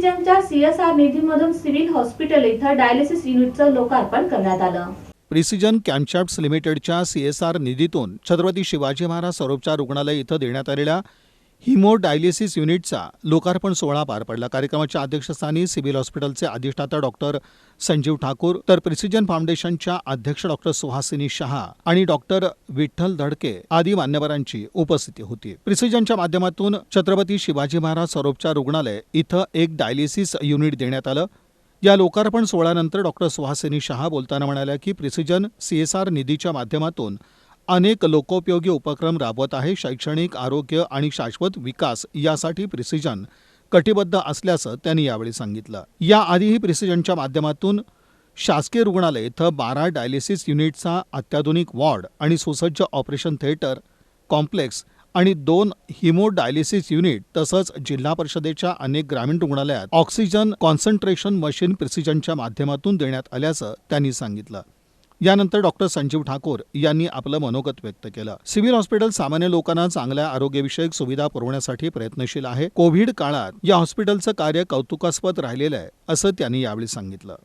प्रिसिजनच्या CSR निधीमधून civil hospital इथं dialysis युनिटचं लोकार्पण करण्यात आलं. प्रिसिजन कॅम्पशाफ्ट्स लिमिटेडच्या सीएसआर निधीतून छत्रपती शिवाजी महाराज सरोपचार रुग्णालय इथं देण्यात आलेल्या हिमोडायलिसिस युनिटचा लोकार्पण सोहळा पार पडला. कार्यक्रमाच्या अध्यक्षस्थानी सिव्हिल हॉस्पिटलचे अधिष्ठाता डॉक्टर संजीव ठाकूर तर प्रिसिजन फाउंडेशनच्या अध्यक्ष डॉक्टर सुहासिनी शहा आणि डॉक्टर विठ्ठल धडके आदी मान्यवरांची उपस्थिती होती. प्रिसिजनच्या माध्यमातून छत्रपती शिवाजी महाराज सरोपचार रुग्णालय इथं एक डायलिसिस युनिट देण्यात आलं. या लोकार्पण सोहळ्यानंतर डॉक्टर सुहासिनी शहा बोलताना म्हणाल्या की प्रिसिजन सीएसआर निधीच्या माध्यमातून अनेक लोकोपयोगी उपक्रम राबवत आहे शैक्षणिक आरोग्य आणि शाश्वत विकास यासाठी प्रिसिजन कटिबद्ध असल्याचं त्यांनी यावेळी सांगितलं. याआधीही प्रिसिजनच्या माध्यमातून शासकीय रुग्णालय इथं बारा डायलिसिस युनिटचा अत्याधुनिक वॉर्ड आणि सुसज्ज ऑपरेशन थिएटर कॉम्प्लेक्स आणि दोन हिमोडायलिसिस युनिट तसंच जिल्हा परिषदेच्या अनेक ग्रामीण रुग्णालयात ऑक्सिजन कॉन्सन्ट्रेशन मशीन प्रिसिजनच्या माध्यमातून देण्यात आल्याचं त्यांनी सांगितलं. यानंतर डॉक्टर संजीव ठाकूर यांनी आपलं मनोगत व्यक्त केलं. सिव्हिल हॉस्पिटल सामान्य लोकांना चांगल्या आरोग्यविषयक सुविधा पुरवण्यासाठी प्रयत्नशील आहे. कोविड काळात या हॉस्पिटलचं कार्य कौतुकास्पद राहिलेलं आहे असं त्यांनी यावेळी सांगितलं.